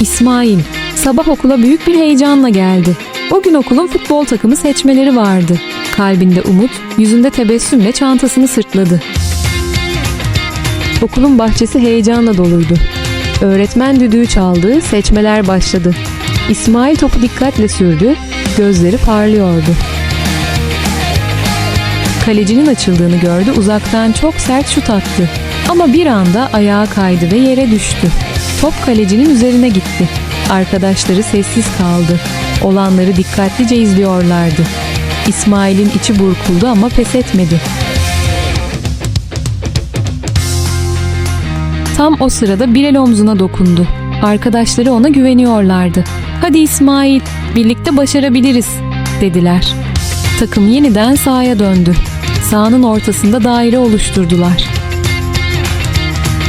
İsmail, sabah okula büyük bir heyecanla geldi. O gün okulun futbol takımı seçmeleri vardı. Kalbinde umut, yüzünde tebessümle çantasını sırtladı. Okulun bahçesi heyecanla doluydu. Öğretmen düdüğü çaldı, seçmeler başladı. İsmail topu dikkatle sürdü, gözleri parlıyordu. Kalecinin açıldığını gördü, uzaktan çok sert şut attı. Ama bir anda ayağa kaydı ve yere düştü. Top kalecinin üzerine gitti. Arkadaşları sessiz kaldı. Olanları dikkatlice izliyorlardı. İsmail'in içi burkuldu ama pes etmedi. Tam o sırada bir el omzuna dokundu. Arkadaşları ona güveniyorlardı. Hadi İsmail, birlikte başarabiliriz, dediler. Takım yeniden sahaya döndü. Sahanın ortasında daire oluşturdular.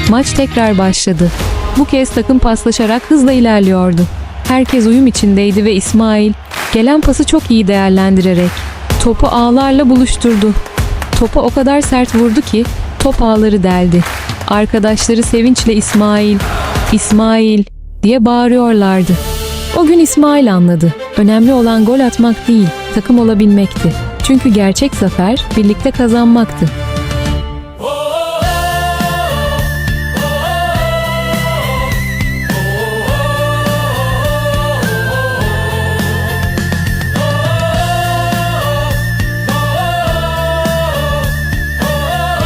Maç tekrar başladı. Bu kez takım paslaşarak hızla ilerliyordu. Herkes uyum içindeydi ve İsmail gelen pası çok iyi değerlendirerek topu ağlarla buluşturdu. Topa o kadar sert vurdu ki top ağları deldi. Arkadaşları sevinçle İsmail, İsmail diye bağırıyorlardı. O gün İsmail anladı. Önemli olan gol atmak değil, takım olabilmekti. Çünkü gerçek zafer birlikte kazanmaktı.